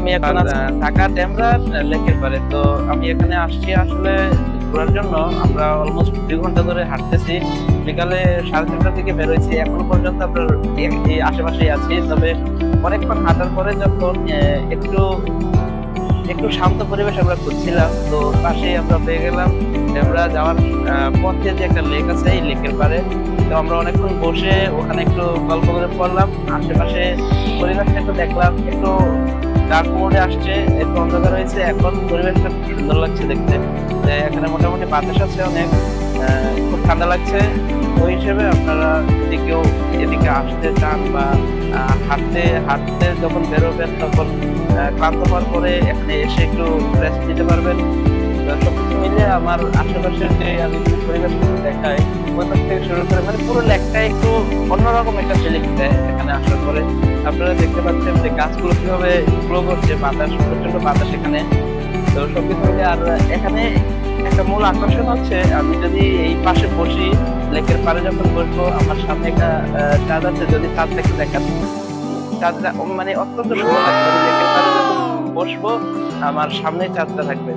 আমি এখন আছি ঢাকা ড্যামরার লেকের পারে তো আমি এখানে আসছি আসলে ঘোরার জন্য। আমরা অলমোস্ট দুই ঘণ্টা ধরে হাঁটতেছি। বিকালে সাড়ে চারটা থেকে বেরোইছি। এখনও পর্যন্ত আপনার আশেপাশেই আছি। তবে অনেকক্ষণ হাঁটার পরে যখন একটু একটু শান্ত পরিবেশ আমরা খুঁজছিলাম। তো পাশেই আমরা পেয়ে গেলাম আমরা যাওয়ার পথে যে একটা লেক আছে এই লেকের পারে তো আমরা অনেকক্ষণ বসে ওখানে একটু গল্প করে পড়লাম। আশেপাশে পরিবেশটা একটু দেখলাম। একটু ডার্ক আসছে একটু অন্ধকার হয়েছে, এখন পরিবেশটা খুব সুন্দর লাগছে দেখতে। এখানে মোটামুটি বাতাস আছে অনেক খুব ঠান্ডা লাগছে। ওই হিসেবে আপনারা যদি কেউ এদিকে আসতে চান বা হাঁটতে হাঁটতে যখন বেরোবেন তখন ক্লান্ত হওয়ার পরে এখানে এসে একটু রেস্ট নিতে পারবেন। তো সবকিছু মিলে আমার আশেপাশের যে আমি যে পরিবেশগুলো দেখাই পরিবেশ থেকে শুরু করে মানে পুরো লেকটাই একটু অন্যরকম একটা ফিলিং দেয় এখানে আসার পরে আপনারা দেখতে পাচ্ছেন যে গাছগুলো কীভাবে গ্রো করছে বাতাস প্রচণ্ড বাতাস এখানে তো সবকিছু মিলে আর এখানে একটা মূল আকর্ষণ হচ্ছে আমি যদি এই পাশে বসি লেকের পাড়ে যখন বসবো আমার সামনে একটা চাঁদ আছে যদি চাঁদটাকে দেখান চাঁদটা মানে অত্যন্ত সুন্দর লাগবে লেকের পাড়ে যখন বসবো আমার সামনে চাঁদটা থাকবে।